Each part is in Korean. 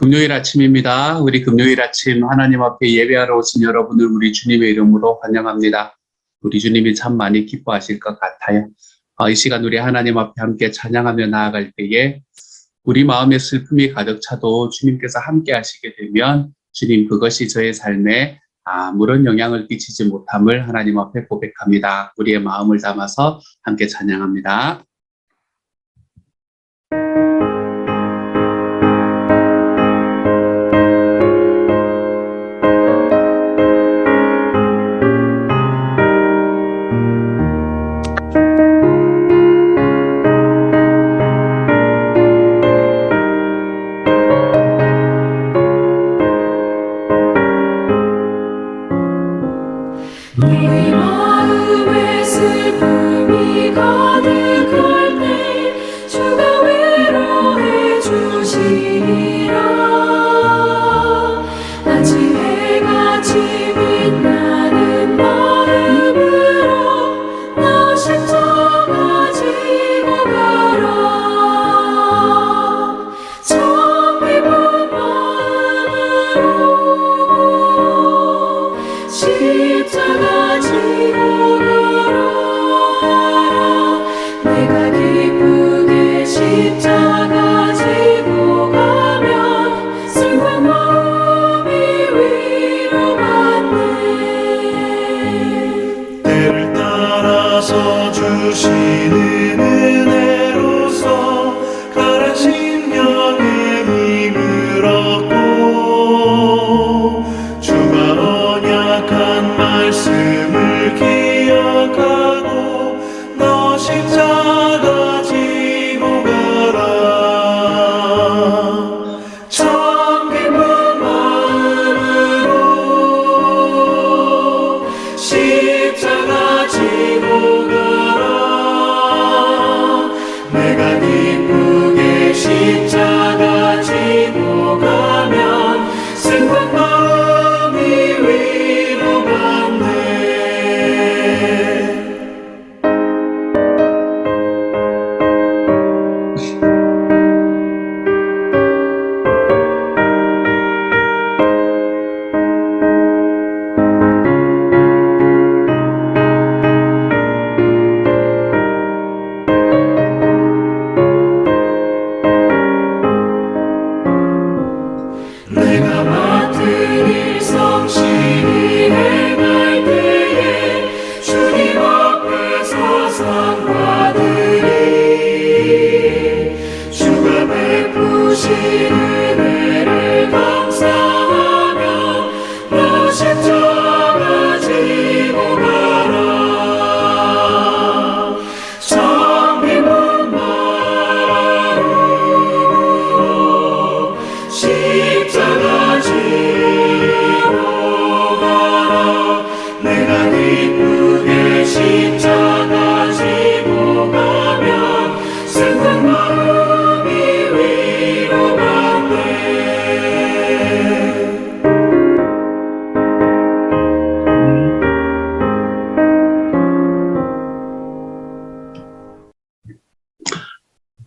금요일 아침입니다. 우리 금요일 아침 하나님 앞에 예배하러 오신 여러분을 우리 주님의 이름으로 환영합니다. 우리 주님이 참 많이 기뻐하실 것 같아요. 어, 이 시간 우리 하나님 앞에 함께 찬양하며 나아갈 때에 우리 마음에 슬픔이 가득 차도 주님께서 함께 하시게 되면 주님 그것이 저의 삶에 아무런 영향을 끼치지 못함을 하나님 앞에 고백합니다. 우리의 마음을 담아서 함께 찬양합니다. 주시는 은혜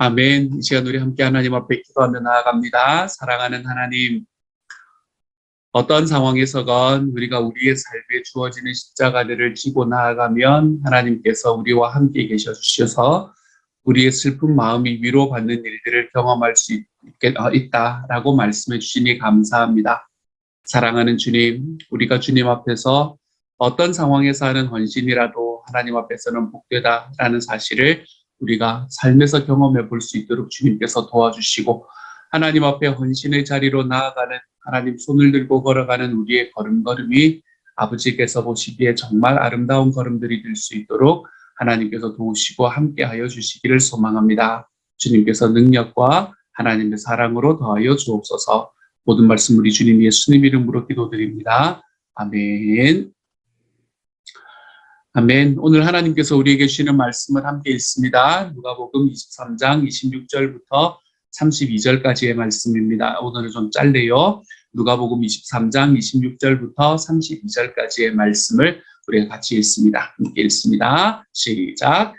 아멘. 이 시간 우리 함께 하나님 앞에 기도하며 나아갑니다. 사랑하는 하나님, 어떤 상황에서건 우리가 우리의 삶에 주어지는 십자가들을 지고 나아가면 하나님께서 우리와 함께 계셔 주셔서 우리의 슬픈 마음이 위로받는 일들을 경험할 수 있게, 어, 있다라고 말씀해 주시니 감사합니다. 사랑하는 주님, 우리가 주님 앞에서 어떤 상황에서 하는 헌신이라도 하나님 앞에서는 복되다라는 사실을 우리가 삶에서 경험해 볼 수 있도록 주님께서 도와주시고 하나님 앞에 헌신의 자리로 나아가는 하나님 손을 들고 걸어가는 우리의 걸음걸음이 아버지께서 보시기에 정말 아름다운 걸음들이 될 수 있도록 하나님께서 도우시고 함께하여 주시기를 소망합니다. 주님께서 능력과 하나님의 사랑으로 더하여 주옵소서 모든 말씀 우리 주님 예수님 이름으로 기도드립니다. 아멘. 아멘. 오늘 하나님께서 우리에게 주시는 말씀을 함께 읽습니다. 누가복음 23장 26절부터 32절까지의 말씀입니다. 오늘은 좀 짧네요. 누가복음 23장 26절부터 32절까지의 말씀을 우리가 같이 읽습니다. 함께 읽습니다. 시작.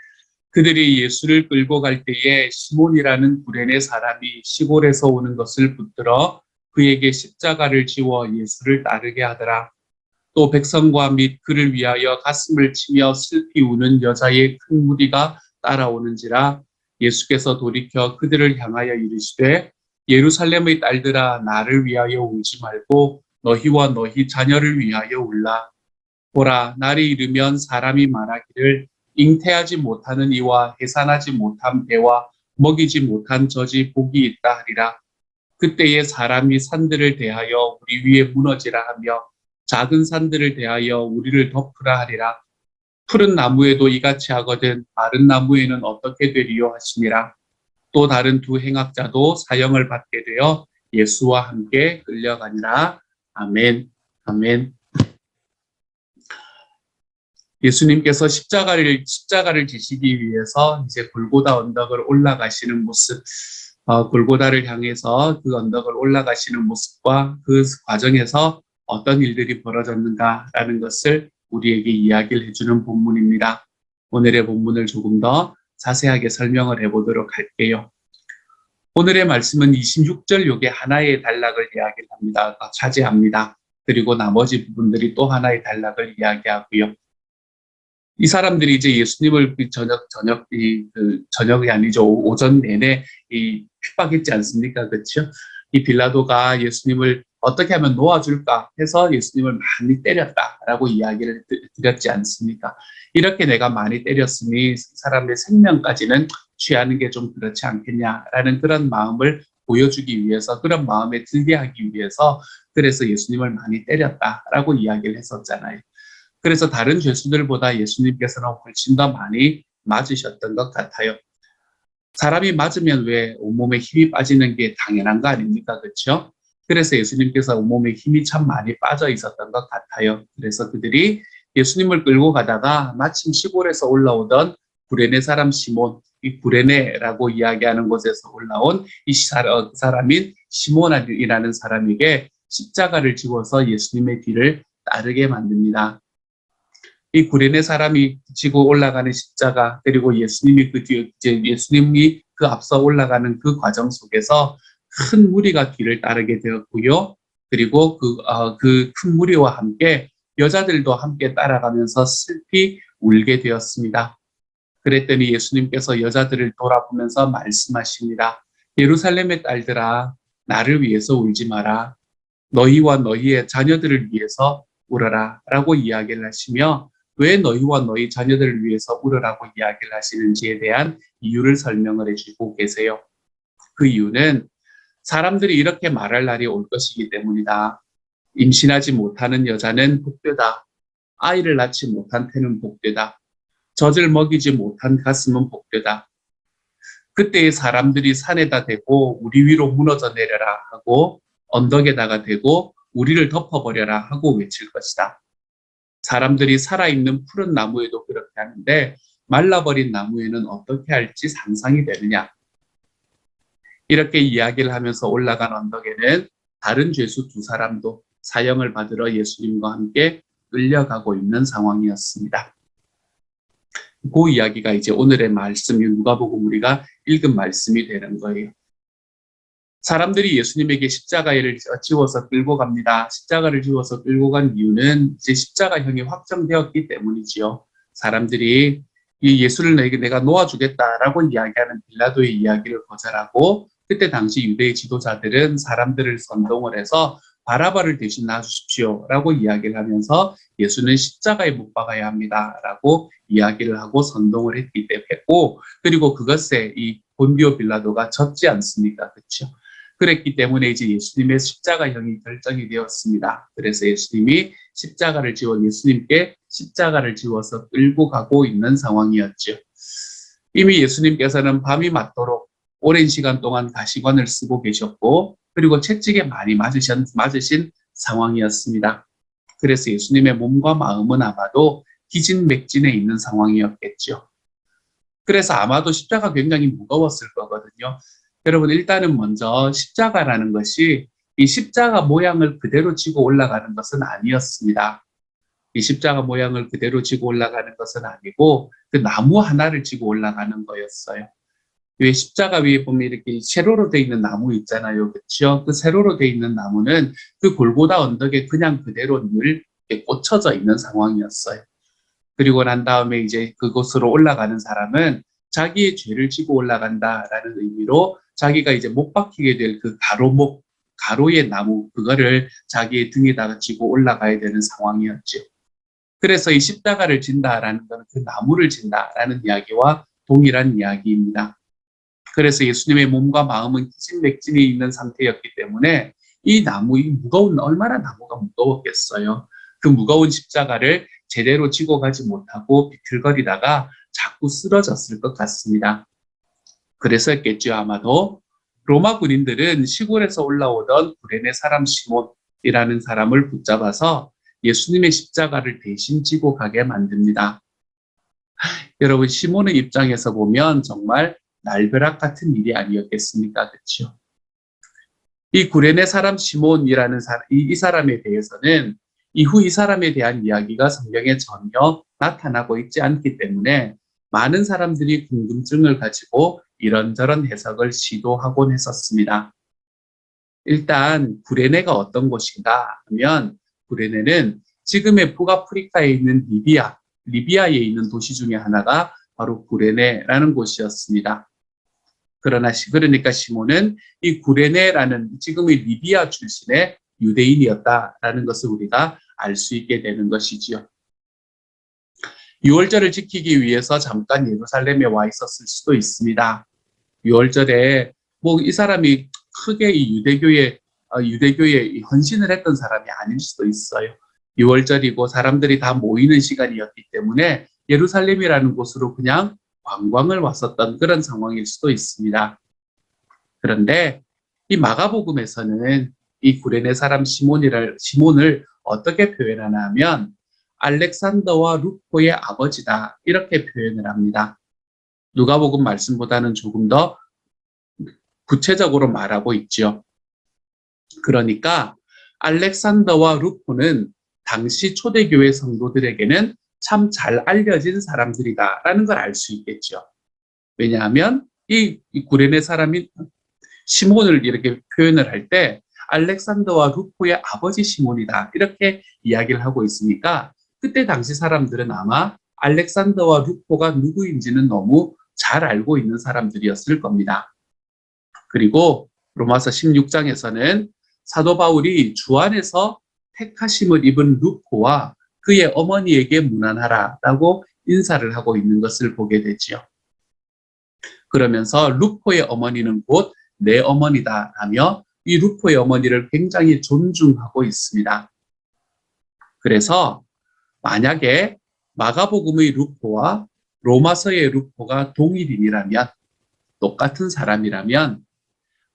그들이 예수를 끌고 갈 때에 시몬이라는 구레네 사람이 시골에서 오는 것을 붙들어 그에게 십자가를 지워 예수를 따르게 하더라. 또 백성과 및 그를 위하여 가슴을 치며 슬피 우는 여자의 큰 무리가 따라오는지라 예수께서 돌이켜 그들을 향하여 이르시되 예루살렘의 딸들아 나를 위하여 울지 말고 너희와 너희 자녀를 위하여 울라. 보라 날이 이르면 사람이 말하기를 잉태하지 못하는 이와 해산하지 못한 배와 먹이지 못한 젖이 복이 있다 하리라. 그때에 사람이 산들을 대하여 우리 위에 무너지라 하며 작은 산들을 대하여 우리를 덮으라 하리라. 푸른 나무에도 이같이 하거든 마른 나무에는 어떻게 되리요 하시니라. 또 다른 두 행악자도 사형을 받게 되어 예수와 함께 끌려가니라. 아멘. 아멘. 예수님께서 십자가를 십자가를 지시기 위해서 이제 골고다 언덕을 올라가시는 모습, 어, 골고다를 향해서 그 언덕을 올라가시는 모습과 그 과정에서 어떤 일들이 벌어졌는가라는 것을 우리에게 이야기를 해주는 본문입니다. 오늘의 본문을 조금 더 자세하게 설명을 해보도록 할게요. 오늘의 말씀은 26절 요게 하나의 단락을 이야기를 합니다. 차지합니다. 그리고 나머지 부분들이 또 하나의 단락을 이야기하고요. 이 사람들이 이제 예수님을 그 저녁 저녁 이 그 저녁이 아니죠 오- 오전 내내 이 핍박했지 않습니까 그렇죠? 이 빌라도가 예수님을 어떻게 하면 놓아줄까 해서 예수님을 많이 때렸다라고 이야기를 드- 드렸지 않습니까? 이렇게 내가 많이 때렸으니 사람의 생명까지는 취하는 게 좀 그렇지 않겠냐라는 그런 마음을 보여주기 위해서 그런 마음에 들게 하기 위해서 그래서 예수님을 많이 때렸다라고 이야기를 했었잖아요. 그래서 다른 죄수들보다 예수님께서는 훨씬 더 많이 맞으셨던 것 같아요. 사람이 맞으면 왜 온몸에 힘이 빠지는 게 당연한 거 아닙니까? 그렇죠? 그래서 예수님께서 온몸에 힘이 참 많이 빠져 있었던 것 같아요. 그래서 그들이 예수님을 끌고 가다가 마침 시골에서 올라오던 구레네 사람 시몬, 이 구레네라고 이야기하는 곳에서 올라온 이 사- 사람인 시몬이라는 사람에게 십자가를 지워서 예수님의 뒤를 따르게 만듭니다. 이 구레네 사람이 지고 올라가는 십자가 그리고 예수님이 그 뒤에 이제 예수님이 그 앞서 올라가는 그 과정 속에서 큰 무리가 뒤를 따르게 되었고요. 그리고 그그큰 무리와 함께 여자들도 함께 따라가면서 슬피 울게 되었습니다. 그랬더니 예수님께서 여자들을 돌아보면서 말씀하십니다. 예루살렘의 딸들아, 나를 위해서 울지 마라. 너희와 너희의 자녀들을 위해서 울어라. 라고 이야기를 하시며 왜 너희와 너희 자녀들을 위해서 울으라고 이야기를 하시는지에 대한 이유를 설명을 해주고 계세요. 그 이유는 사람들이 이렇게 말할 날이 올 것이기 때문이다. 임신하지 못하는 여자는 복되다. 아이를 낳지 못한 태는 복되다. 젖을 먹이지 못한 가슴은 복되다. 그때의 사람들이 산에다 대고 우리 위로 무너져 내려라 하고 언덕에다가 대고 우리를 덮어버려라 하고 외칠 것이다. 사람들이 살아있는 푸른 나무에도 그렇게 하는데 말라버린 나무에는 어떻게 할지 상상이 되느냐. 이렇게 이야기를 하면서 올라간 언덕에는 다른 죄수 두 사람도 사형을 받으러 예수님과 함께 끌려가고 있는 상황이었습니다. 그 이야기가 이제 오늘의 말씀이 누가복음 우리가 읽은 말씀이 되는 거예요. 사람들이 예수님에게 십자가를 지워서 끌고 갑니다. 십자가를 지워서 끌고 간 이유는 이제 십자가형이 확정되었기 때문이지요. 사람들이 이 예수를 내게 내가 놓아주겠다라고 이야기하는 빌라도의 이야기를 거절하고 그때 당시 유대의 지도자들은 사람들을 선동을 해서 바라바를 대신 놔주십시오라고 이야기를 하면서 예수는 십자가에 못 박아야 합니다라고 이야기를 하고 선동을 했기 때문에 했고 그리고 그것에 이 본디오 빌라도가 졌지 않습니까? 그렇죠? 그랬기 때문에 이제 예수님의 십자가형이 결정이 되었습니다. 그래서 예수님이 십자가를 지워 예수님께 십자가를 지워서 끌고 가고 있는 상황이었죠. 이미 예수님께서는 밤이 맞도록 오랜 시간 동안 가시관을 쓰고 계셨고 그리고 채찍에 많이 맞으신, 맞으신 상황이었습니다. 그래서 예수님의 몸과 마음은 아마도 기진맥진해 있는 상황이었겠죠. 그래서 아마도 십자가 굉장히 무거웠을 거거든요. 여러분 일단은 먼저 십자가라는 것이 이 십자가 모양을 그대로 지고 올라가는 것은 아니었습니다. 이 십자가 모양을 그대로 지고 올라가는 것은 아니고 그 나무 하나를 지고 올라가는 거였어요. 왜 십자가 위에 보면 이렇게 세로로 돼 있는 나무 있잖아요. 그렇죠? 그 세로로 돼 있는 나무는 그 골고다 언덕에 그냥 그대로 늘 꽂혀져 있는 상황이었어요. 그리고 난 다음에 이제 그곳으로 올라가는 사람은 자기의 죄를 지고 올라간다라는 의미로 자기가 이제 못 박히게 될 그 가로목, 가로의 나무, 그거를 자기의 등에다가 지고 올라가야 되는 상황이었죠. 그래서 이 십자가를 진다라는 것은 그 나무를 진다라는 이야기와 동일한 이야기입니다. 그래서 예수님의 몸과 마음은 기진맥진이 있는 상태였기 때문에 이 나무, 이 무거운, 얼마나 나무가 무거웠겠어요. 그 무거운 십자가를 제대로 지고 가지 못하고 비틀거리다가 자꾸 쓰러졌을 것 같습니다. 그래서였겠죠, 아마도. 로마 군인들은 시골에서 올라오던 구레네 사람 시몬이라는 사람을 붙잡아서 예수님의 십자가를 대신 지고 가게 만듭니다. 여러분, 시몬의 입장에서 보면 정말 날벼락 같은 일이 아니었겠습니까? 그렇죠? 이 구레네 사람 시몬이라는 사람, 이, 이 사람에 대해서는 이후 이 사람에 대한 이야기가 성경에 전혀 나타나고 있지 않기 때문에 많은 사람들이 궁금증을 가지고 이런저런 해석을 시도하곤 했었습니다. 일단 구레네가 어떤 곳인가 하면 구레네는 지금의 북아프리카에 있는 리비아, 리비아에 있는 도시 중에 하나가 바로 구레네라는 곳이었습니다. 그러나 시- 그러니까 시몬은 이 구레네라는 지금의 리비아 출신의 유대인이었다라는 것을 우리가 알 수 있게 되는 것이지요. 유월절을 지키기 위해서 잠깐 예루살렘에 와 있었을 수도 있습니다. 유월절에 뭐 이 사람이 크게 이 유대교에 어, 유대교에 헌신을 했던 사람이 아닐 수도 있어요. 유월절이고 사람들이 다 모이는 시간이었기 때문에 예루살렘이라는 곳으로 그냥 관광을 왔었던 그런 상황일 수도 있습니다. 그런데 이 마가복음에서는 이 구레네 사람 시몬이를 시몬을 어떻게 표현하나 하면 알렉산더와 루포의 아버지다 이렇게 표현을 합니다. 누가복음 말씀보다는 조금 더 구체적으로 말하고 있죠. 그러니까 알렉산더와 루포는 당시 초대교회 성도들에게는 참 잘 알려진 사람들이다라는 걸 알 수 있겠죠. 왜냐하면 이, 이 구레네 사람이 시몬을 이렇게 표현을 할 때 알렉산더와 루포의 아버지 시몬이다 이렇게 이야기를 하고 있으니까 그때 당시 사람들은 아마 알렉산더와 루포가 누구인지는 너무 잘 알고 있는 사람들이었을 겁니다. 그리고 로마서 16장에서는 사도 바울이 주 안에서 택하심을 입은 루포와 그의 어머니에게 문안하라라고 인사를 하고 있는 것을 보게 되지요. 그러면서 루포의 어머니는 곧 내 어머니다 하며 이 루포의 어머니를 굉장히 존중하고 있습니다. 그래서 만약에 마가복음의 루포와 로마서의 루포가 동일인이라면 똑같은 사람이라면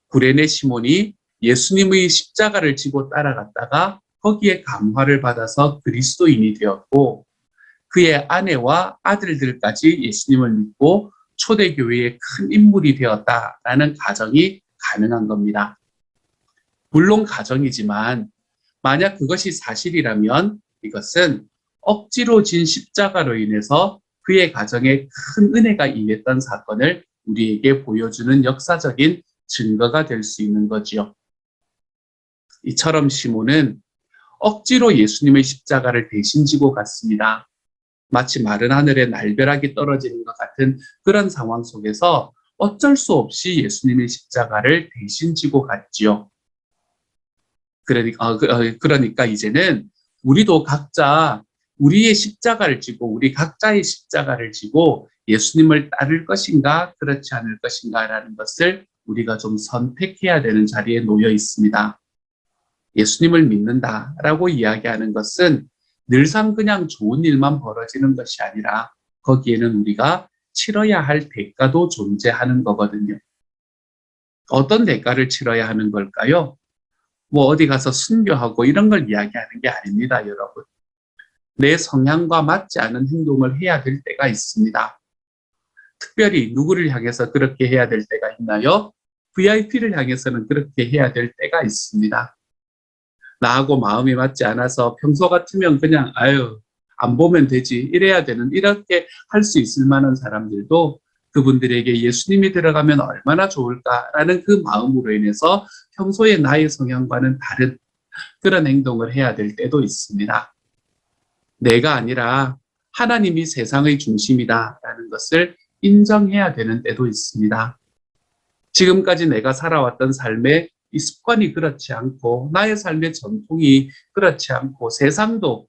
구레네 시몬이 예수님의 십자가를 지고 따라갔다가 거기에 감화를 받아서 그리스도인이 되었고 그의 아내와 아들들까지 예수님을 믿고 초대교회의 큰 인물이 되었다라는 가정이 가능한 겁니다. 물론 가정이지만 만약 그것이 사실이라면 이것은 억지로 진 십자가로 인해서 그의 가정에 큰 은혜가 임했던 사건을 우리에게 보여주는 역사적인 증거가 될 수 있는 거지요. 이처럼 시몬은 억지로 예수님의 십자가를 대신 지고 갔습니다. 마치 마른 하늘에 날벼락이 떨어지는 것 같은 그런 상황 속에서 어쩔 수 없이 예수님의 십자가를 대신 지고 갔지요. 그러니까, 어, 그, 어, 그러니까 이제는 우리도 각자 우리의 십자가를 지고 우리 각자의 십자가를 지고 예수님을 따를 것인가 그렇지 않을 것인가라는 것을 우리가 좀 선택해야 되는 자리에 놓여 있습니다. 예수님을 믿는다라고 이야기하는 것은 늘상 그냥 좋은 일만 벌어지는 것이 아니라 거기에는 우리가 치러야 할 대가도 존재하는 거거든요. 어떤 대가를 치러야 하는 걸까요? 뭐 어디 가서 순교하고 이런 걸 이야기하는 게 아닙니다, 여러분. 내 성향과 맞지 않은 행동을 해야 될 때가 있습니다. 특별히 누구를 향해서 그렇게 해야 될 때가 있나요? VIP를 향해서는 그렇게 해야 될 때가 있습니다. 나하고 마음이 맞지 않아서 평소 같으면 그냥 아유 안 보면 되지 이래야 되는 이렇게 할 수 있을 만한 사람들도 그분들에게 예수님이 들어가면 얼마나 좋을까라는 그 마음으로 인해서 평소에 나의 성향과는 다른 그런 행동을 해야 될 때도 있습니다. 내가 아니라 하나님이 세상의 중심이다라는 것을 인정해야 되는 때도 있습니다. 지금까지 내가 살아왔던 삶의 이 습관이 그렇지 않고 나의 삶의 전통이 그렇지 않고 세상도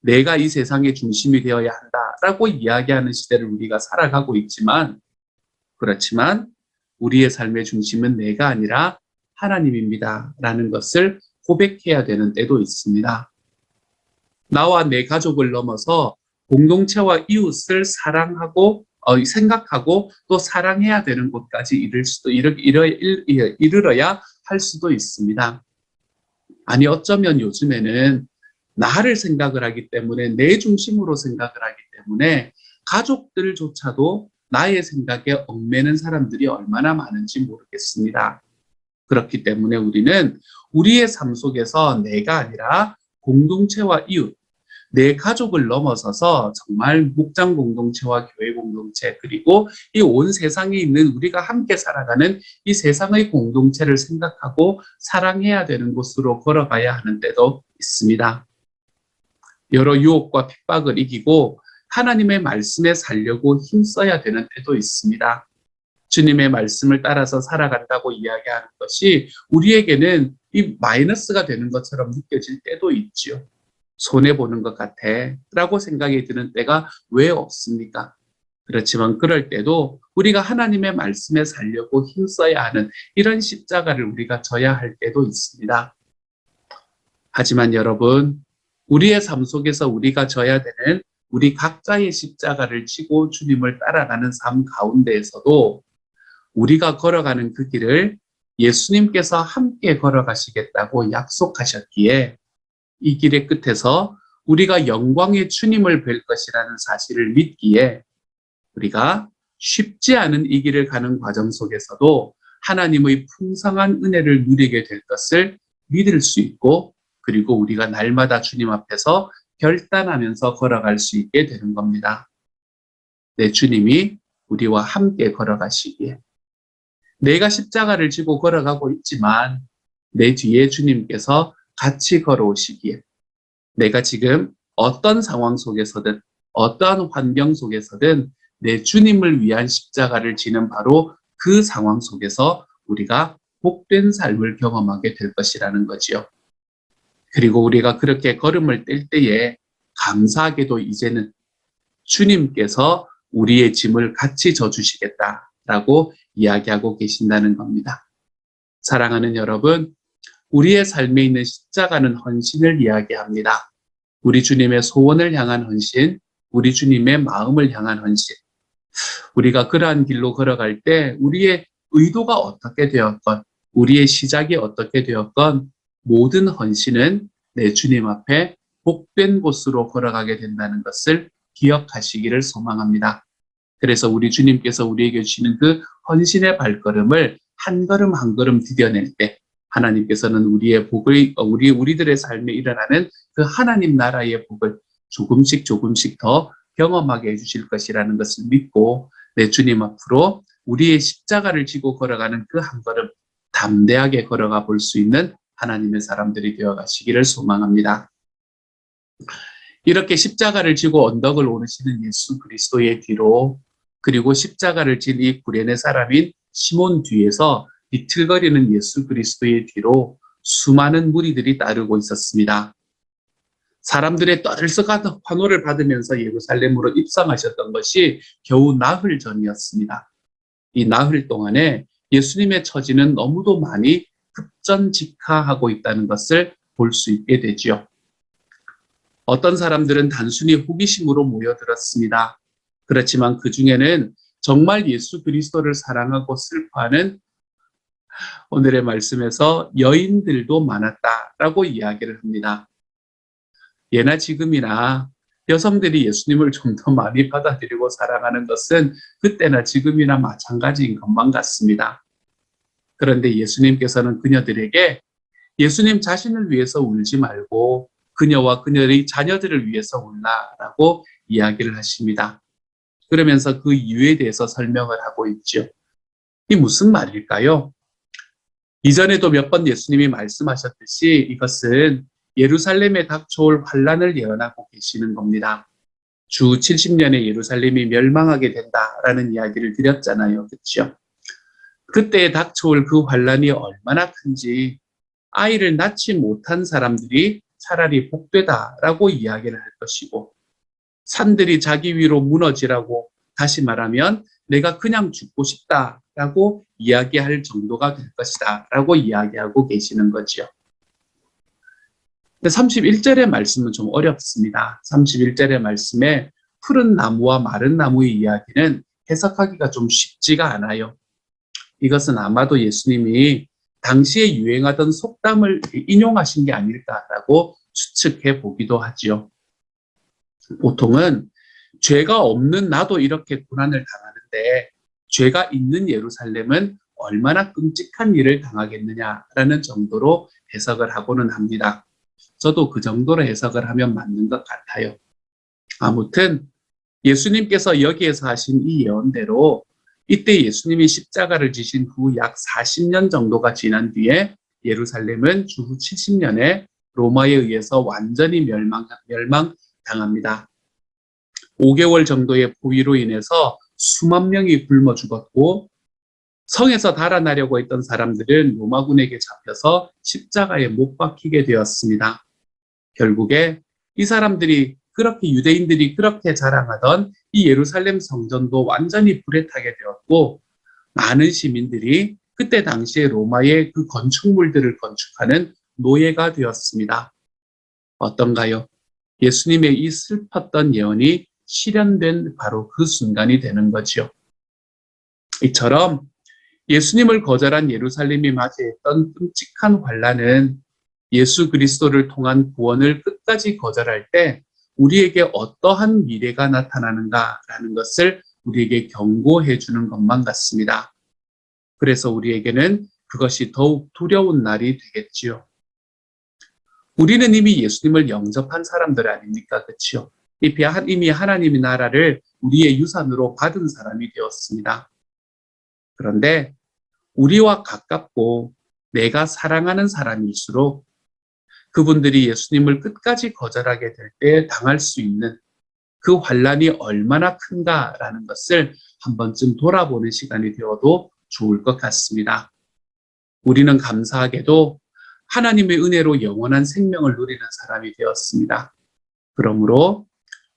내가 이 세상의 중심이 되어야 한다라고 이야기하는 시대를 우리가 살아가고 있지만 그렇지만 우리의 삶의 중심은 내가 아니라 하나님입니다라는 것을 고백해야 되는 때도 있습니다. 나와 내 가족을 넘어서 공동체와 이웃을 사랑하고 어, 생각하고 또 사랑해야 되는 곳까지 이를 수도 이르, 이르, 이르, 이르러야 할 수도 있습니다. 아니 어쩌면 요즘에는 나를 생각을 하기 때문에 내 중심으로 생각을 하기 때문에 가족들조차도 나의 생각에 얽매는 사람들이 얼마나 많은지 모르겠습니다. 그렇기 때문에 우리는 우리의 삶 속에서 내가 아니라 공동체와 이웃, 내 가족을 넘어서서 정말 목장 공동체와 교회 공동체 그리고 이 온 세상에 있는 우리가 함께 살아가는 이 세상의 공동체를 생각하고 사랑해야 되는 곳으로 걸어가야 하는 때도 있습니다. 여러 유혹과 핍박을 이기고 하나님의 말씀에 살려고 힘써야 되는 때도 있습니다. 주님의 말씀을 따라서 살아간다고 이야기하는 것이 우리에게는 이 마이너스가 되는 것처럼 느껴질 때도 있지요. 손해보는 것 같아 라고 생각이 드는 때가 왜 없습니까? 그렇지만 그럴 때도 우리가 하나님의 말씀에 살려고 힘써야 하는 이런 십자가를 우리가 져야 할 때도 있습니다. 하지만 여러분, 우리의 삶 속에서 우리가 져야 되는 우리 각자의 십자가를 지고 주님을 따라가는 삶 가운데에서도 우리가 걸어가는 그 길을 예수님께서 함께 걸어가시겠다고 약속하셨기에 이 길의 끝에서 우리가 영광의 주님을 뵐 것이라는 사실을 믿기에 우리가 쉽지 않은 이 길을 가는 과정 속에서도 하나님의 풍성한 은혜를 누리게 될 것을 믿을 수 있고 그리고 우리가 날마다 주님 앞에서 결단하면서 걸어갈 수 있게 되는 겁니다. 내 주님이 우리와 함께 걸어가시기에 내가 십자가를 지고 걸어가고 있지만 내 뒤에 주님께서 같이 걸어오시기에 내가 지금 어떤 상황 속에서든 어떠한 환경 속에서든 내 주님을 위한 십자가를 지는 바로 그 상황 속에서 우리가 복된 삶을 경험하게 될 것이라는 거지요. 그리고 우리가 그렇게 걸음을 뗄 때에 감사하게도 이제는 주님께서 우리의 짐을 같이 져주시겠다라고 이야기하고 계신다는 겁니다. 사랑하는 여러분, 우리의 삶에 있는 십자가는 헌신을 이야기합니다. 우리 주님의 소원을 향한 헌신, 우리 주님의 마음을 향한 헌신. 우리가 그러한 길로 걸어갈 때 우리의 의도가 어떻게 되었건, 우리의 시작이 어떻게 되었건, 모든 헌신은 내 주님 앞에 복된 곳으로 걸어가게 된다는 것을 기억하시기를 소망합니다. 그래서 우리 주님께서 우리에게 주시는 그 헌신의 발걸음을 한 걸음 한 걸음 디뎌낼 때 하나님께서는 우리의 복을 어, 우리 우리들의 삶에 일어나는 그 하나님 나라의 복을 조금씩 조금씩 더 경험하게 해주실 것이라는 것을 믿고 내 주님 앞으로 우리의 십자가를 지고 걸어가는 그 한 걸음 담대하게 걸어가 볼 수 있는 하나님의 사람들이 되어 가시기를 소망합니다. 이렇게 십자가를 지고 언덕을 오르시는 예수 그리스도의 뒤로 그리고 십자가를 진 이 구레네 사람인 시몬 뒤에서 비틀거리는 예수 그리스도의 뒤로 수많은 무리들이 따르고 있었습니다. 사람들의 떠들썩한 환호를 받으면서 예루살렘으로 입성하셨던 것이 겨우 나흘 전이었습니다. 이 나흘 동안에 예수님의 처지는 너무도 많이 급전직하하고 있다는 것을 볼 수 있게 되지요. 어떤 사람들은 단순히 호기심으로 모여들었습니다. 그렇지만 그 중에는 정말 예수 그리스도를 사랑하고 슬퍼하는 오늘의 말씀에서 여인들도 많았다라고 이야기를 합니다. 예나 지금이나 여성들이 예수님을 좀 더 많이 받아들이고 사랑하는 것은 그때나 지금이나 마찬가지인 것만 같습니다. 그런데 예수님께서는 그녀들에게 예수님 자신을 위해서 울지 말고 그녀와 그녀의 자녀들을 위해서 울라라고 이야기를 하십니다. 그러면서 그 이유에 대해서 설명을 하고 있죠. 이 무슨 말일까요? 이전에도 몇 번 예수님이 말씀하셨듯이 이것은 예루살렘에 닥쳐올 환란을 예언하고 계시는 겁니다. 주 70년에 예루살렘이 멸망하게 된다라는 이야기를 드렸잖아요. 그렇죠? 그때 닥쳐올 그 환란이 얼마나 큰지 아이를 낳지 못한 사람들이 차라리 복되다라고 이야기를 할 것이고 산들이 자기 위로 무너지라고 다시 말하면 내가 그냥 죽고 싶다라고 이야기할 정도가 될 것이다 라고 이야기하고 계시는 거지요. 근데 31절의 말씀은 좀 어렵습니다. 31절의 말씀에 푸른 나무와 마른 나무의 이야기는 해석하기가 좀 쉽지가 않아요. 이것은 아마도 예수님이 당시에 유행하던 속담을 인용하신 게 아닐까라고 추측해 보기도 하지요. 보통은 죄가 없는 나도 이렇게 고난을 당하는 데 죄가 있는 예루살렘은 얼마나 끔찍한 일을 당하겠느냐라는 정도로 해석을 하고는 합니다. 저도 그 정도로 해석을 하면 맞는 것 같아요. 아무튼 예수님께서 여기에서 하신 이 예언대로 이때 예수님이 십자가를 지신 후 약 40년 정도가 지난 뒤에 예루살렘은 주후 70년에 로마에 의해서 완전히 멸망, 멸망당합니다. 5개월 정도의 포위로 인해서 수만 명이 굶어 죽었고 성에서 달아나려고 했던 사람들은 로마군에게 잡혀서 십자가에 못 박히게 되었습니다. 결국에 이 사람들이 그렇게 유대인들이 그렇게 자랑하던 이 예루살렘 성전도 완전히 불에 타게 되었고 많은 시민들이 그때 당시에 로마의 그 건축물들을 건축하는 노예가 되었습니다. 어떤가요? 예수님의 이 슬펐던 예언이 실현된 바로 그 순간이 되는 거지요. 이처럼 예수님을 거절한 예루살렘이 맞이했던 끔찍한 환란은 예수 그리스도를 통한 구원을 끝까지 거절할 때 우리에게 어떠한 미래가 나타나는가라는 것을 우리에게 경고해 주는 것만 같습니다. 그래서 우리에게는 그것이 더욱 두려운 날이 되겠지요. 우리는 이미 예수님을 영접한 사람들 아닙니까? 그치요? 이미 하나님의 나라를 우리의 유산으로 받은 사람이 되었습니다. 그런데 우리와 가깝고 내가 사랑하는 사람일수록 그분들이 예수님을 끝까지 거절하게 될 때 당할 수 있는 그 환란이 얼마나 큰가라는 것을 한 번쯤 돌아보는 시간이 되어도 좋을 것 같습니다. 우리는 감사하게도 하나님의 은혜로 영원한 생명을 누리는 사람이 되었습니다. 그러므로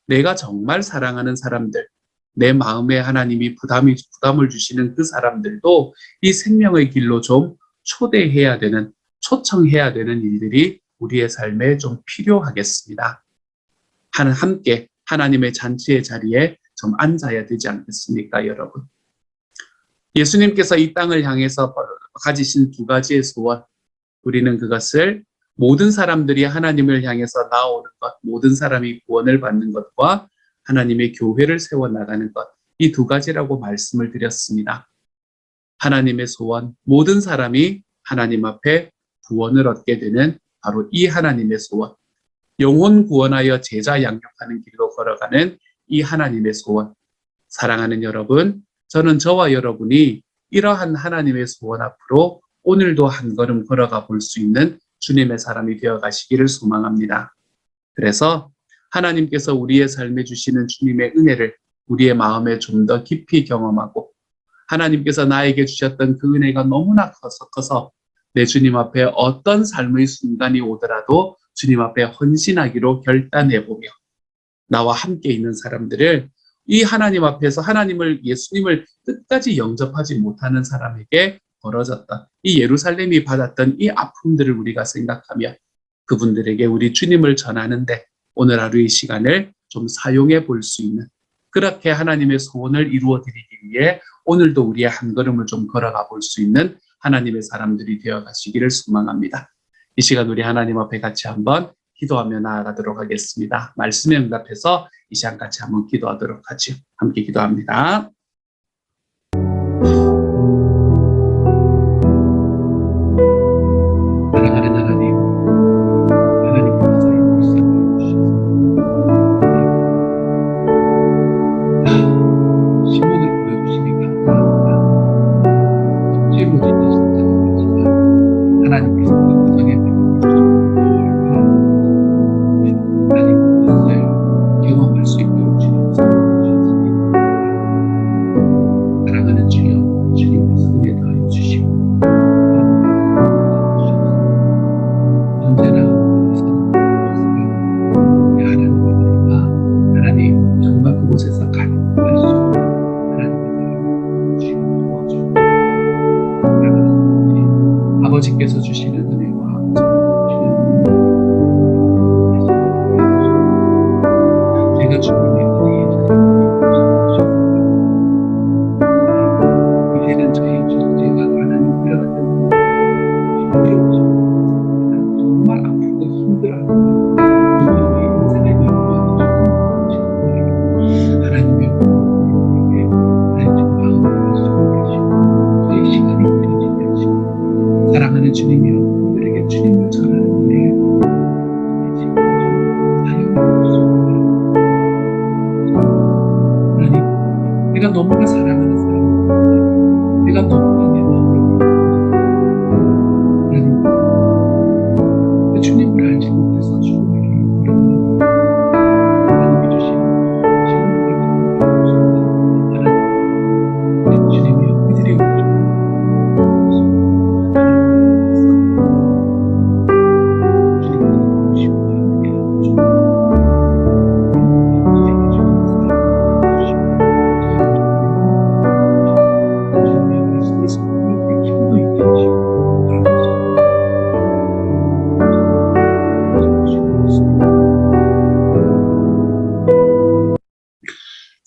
내가 정말 사랑하는 사람들, 내 마음에 하나님이 부담이, 부담을 주시는 그 사람들도 이 생명의 길로 좀 초대해야 되는, 초청해야 되는 일들이 우리의 삶에 좀 필요하겠습니다. 함께 하나님의 잔치의 자리에 좀 앉아야 되지 않겠습니까, 여러분? 예수님께서 이 땅을 향해서 가지신 두 가지의 소원, 우리는 그것을 모든 사람들이 하나님을 향해서 나오는 것, 모든 사람이 구원을 받는 것과 하나님의 교회를 세워 나가는 것, 이 두 가지라고 말씀을 드렸습니다. 하나님의 소원, 모든 사람이 하나님 앞에 구원을 얻게 되는 바로 이 하나님의 소원, 영혼 구원하여 제자 양육하는 길로 걸어가는 이 하나님의 소원. 사랑하는 여러분, 저는 저와 여러분이 이러한 하나님의 소원 앞으로 오늘도 한 걸음 걸어가 볼 수 있는 주님의 사람이 되어 가시기를 소망합니다. 그래서 하나님께서 우리의 삶에 주시는 주님의 은혜를 우리의 마음에 좀 더 깊이 경험하고 하나님께서 나에게 주셨던 그 은혜가 너무나 커서 커서 내 주님 앞에 어떤 삶의 순간이 오더라도 주님 앞에 헌신하기로 결단해 보며 나와 함께 있는 사람들을 이 하나님 앞에서 하나님을 예수님을 끝까지 영접하지 못하는 사람에게 벌어졌던 이 예루살렘이 받았던 이 아픔들을 우리가 생각하며 그분들에게 우리 주님을 전하는데 오늘 하루의 시간을 좀 사용해 볼 수 있는 그렇게 하나님의 소원을 이루어 드리기 위해 오늘도 우리의 한 걸음을 좀 걸어가 볼 수 있는 하나님의 사람들이 되어 가시기를 소망합니다. 이 시간 우리 하나님 앞에 같이 한번 기도하며 나아가도록 하겠습니다. 말씀에 응답해서 이 시간 같이 한번 기도하도록 하죠. 함께 기도합니다. Gracias.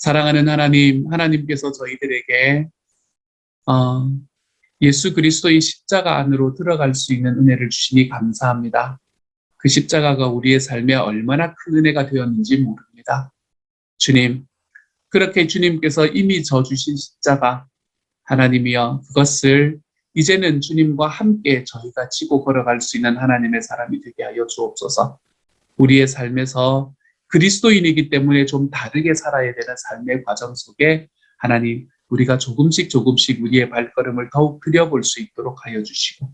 사랑하는 하나님, 하나님께서 저희들에게 어, 예수 그리스도의 십자가 안으로 들어갈 수 있는 은혜를 주시니 감사합니다. 그 십자가가 우리의 삶에 얼마나 큰 은혜가 되었는지 모릅니다. 주님, 그렇게 주님께서 이미 져주신 십자가, 하나님이여, 그것을 이제는 주님과 함께 저희가 지고 걸어갈 수 있는 하나님의 사람이 되게 하여 주옵소서. 우리의 삶에서 그리스도인이기 때문에 좀 다르게 살아야 되는 삶의 과정 속에 하나님, 우리가 조금씩 조금씩 우리의 발걸음을 더욱 들여볼 수 있도록 하여 주시고,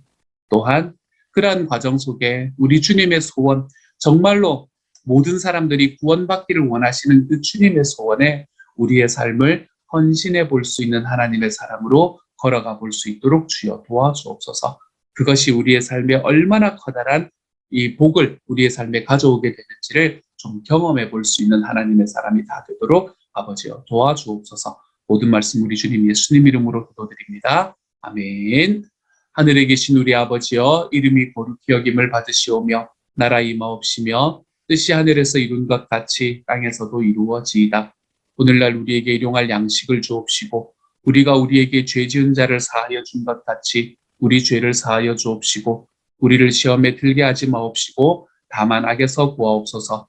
또한 그러한 과정 속에 우리 주님의 소원, 정말로 모든 사람들이 구원받기를 원하시는 그 주님의 소원에 우리의 삶을 헌신해 볼 수 있는 하나님의 사람으로 걸어가 볼 수 있도록 주여 도와주옵소서. 그것이 우리의 삶에 얼마나 커다란 이 복을 우리의 삶에 가져오게 되는지를 좀 경험해 볼 수 있는 하나님의 사람이 다 되도록 아버지여 도와주옵소서. 모든 말씀 우리 주님 예수님 이름으로 기도드립니다. 아멘. 하늘에 계신 우리 아버지여 이름이 거룩히 여김을 받으시오며 나라 임하옵시며 뜻이 하늘에서 이룬 것 같이 땅에서도 이루어지이다. 오늘날 우리에게 일용할 양식을 주옵시고 우리가 우리에게 죄 지은 자를 사하여 준 것 같이 우리 죄를 사하여 주옵시고 우리를 시험에 들게 하지 마옵시고 다만 악에서 구하옵소서